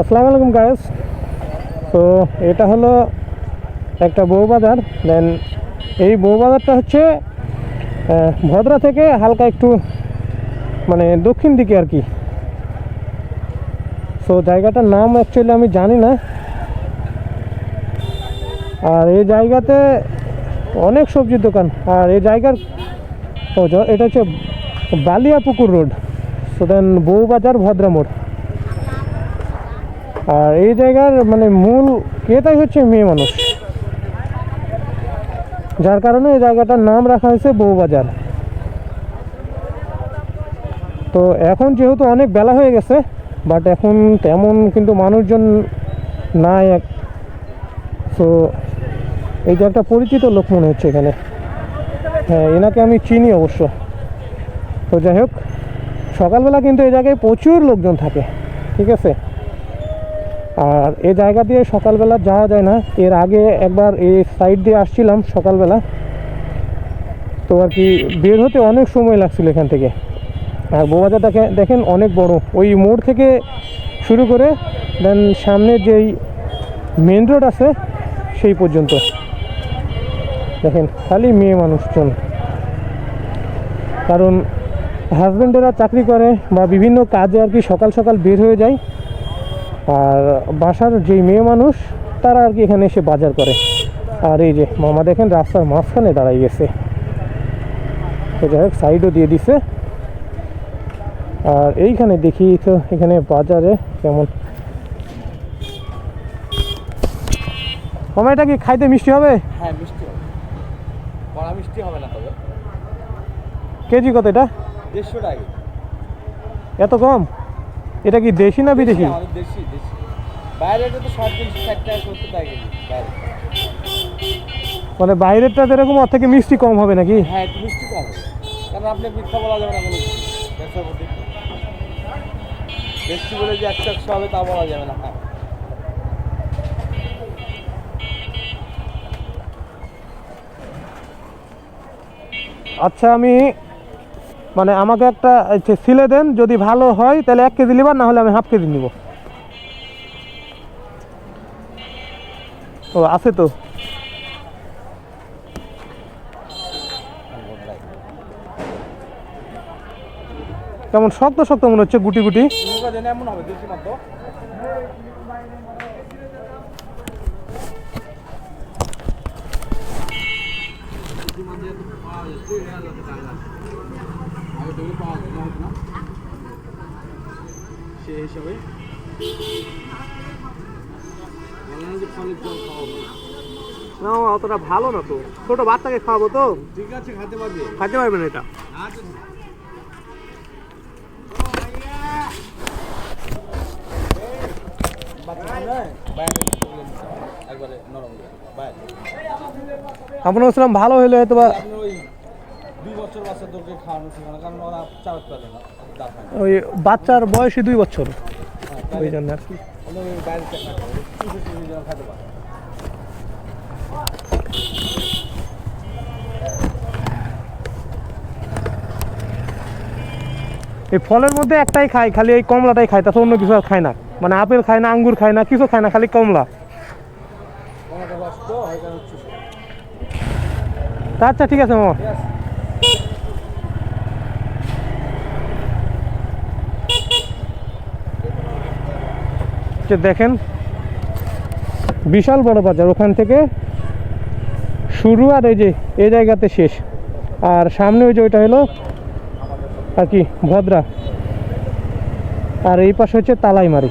আসসালামু আলাইকুম গায়েস তো এটা হলো একটা বউবাজার দেন এই বউবাজারটা হচ্ছে ভদ্রা থেকে হালকা একটু মানে দক্ষিণ দিকে আর কি। সো জায়গাটার নাম অ্যাকচুয়ালি আমি জানি না। আর এই জায়গাতে অনেক সবজির দোকান। আর এই জায়গার এটা হচ্ছে Balia Pukur road so then Bowbazar Bhadra মোড়। আর এই জায়গার মানে মূল ক্রেতাই হচ্ছে মেয়ে মানুষ। যার কারণে এই জায়গাটার নাম রাখা হয়েছে বউবাজার। তো এখন যেহেতু অনেক বেলা হয়ে গেছে বাট এখন তেমন কিন্তু মানুষজন নাই এক। তো এই যে একটা পরিচিত লোক মনে হচ্ছে এখানে। হ্যাঁ এনাকে আমি চিনি অবশ্য। তো যাই হোক, সকালবেলা কিন্তু এই জায়গায় প্রচুর লোকজন থাকে, ঠিক আছে? আর এ জায়গা দিয়ে সকালবেলা যাওয়া যায় না। এর আগে একবার এই সাইড দিয়ে আসছিলাম সকালবেলা। তো আর কি বের হতে অনেক সময় লাগছিল এখান থেকে। আর বৌবাজারটাকে দেখেন অনেক বড়। ওই মোড় থেকে শুরু করে দেন সামনে যেই মেন রোড আছে, সেই পর্যন্ত। দেখেন, খালি মেয়ে মানুষজন। কারণ হাজব্যান্ডেরা চাকরি করে বা বিভিন্ন কাজে আর কি সকাল সকাল বের হয়ে যায়। আর বাসার যেই মেয়ে মানুষ তারা আর কি এখানে এসে বাজার করে। আর এই যে মামা দেখেন রাস্তার মাঝখানে দাঁড়াই গেছে। তো যাই হোক সাইডও দিয়ে দিছে। আর এইখানে দেখি তো এখানে বাজারে কেমন। মামা এটা কি খাইতে মিষ্টি হবে? হ্যাঁ মিষ্টি মিষ্টি হবে না তবে। কেজি কত এটা? দেড়শো টাকা এত কম? এটা কি দেশি না বিদেশি? দেশি দেশি বাইরে তো টাকা সত্তর টাকা কেজি বাইরে। মানে বাইরেরটা যেরকম ওর থেকে মিষ্টি কম হবে নাকি? হ্যাঁ মিষ্টি কম হবে। কারণ আপনি মিথ্যা বলা যাবে না কোনো মিষ্টি বলে যে একশো একশো হবে তা বলা যাবে না। হ্যাঁ আচ্ছা আমি মানে আমাকে একটা সিলে দেন, যদি ভালো হয়, তাহলে এক কেজি নিবার না হলে আমি হাফ কেজি নিব। ও, আছে তো। কেমন শক্ত শক্ত মনে হচ্ছে, গুটি গুটি? অতটা ভালো না তো। ছোট বাচ্চাকে খাওয়াবো তো। ঠিক আছে পারবে পারবে না এটা। আপনার ভালো হলে হয়তো বা বছর বাচ্চাদেরকে খাওয়ানো শেখানো কারণ ওরা চালাতে পারে না দাঁত না। ওই বাচ্চার বয়সই দুই বছর। হ্যাঁ, ওই জন্য আর কি। এই ফলের মধ্যে একটাই খায় খালি এই কমলাটাই খায় তাছাড়া অন্য কিছু আর খায় না। মানে আপেল খায় না আঙ্গুর খায় না কিছু খায় না খালি কমলা। আচ্ছা ঠিক আছে মামা। যে দেখেন, বিশাল বড় বাজার। ওখান থেকে শুরু আর এই যে, এই জায়গাতে শেষ। আর সামনে ওই যে ওইটা হলো আর কি, ভদ্রা। আর এই পাশে হচ্ছে তালাইমারি।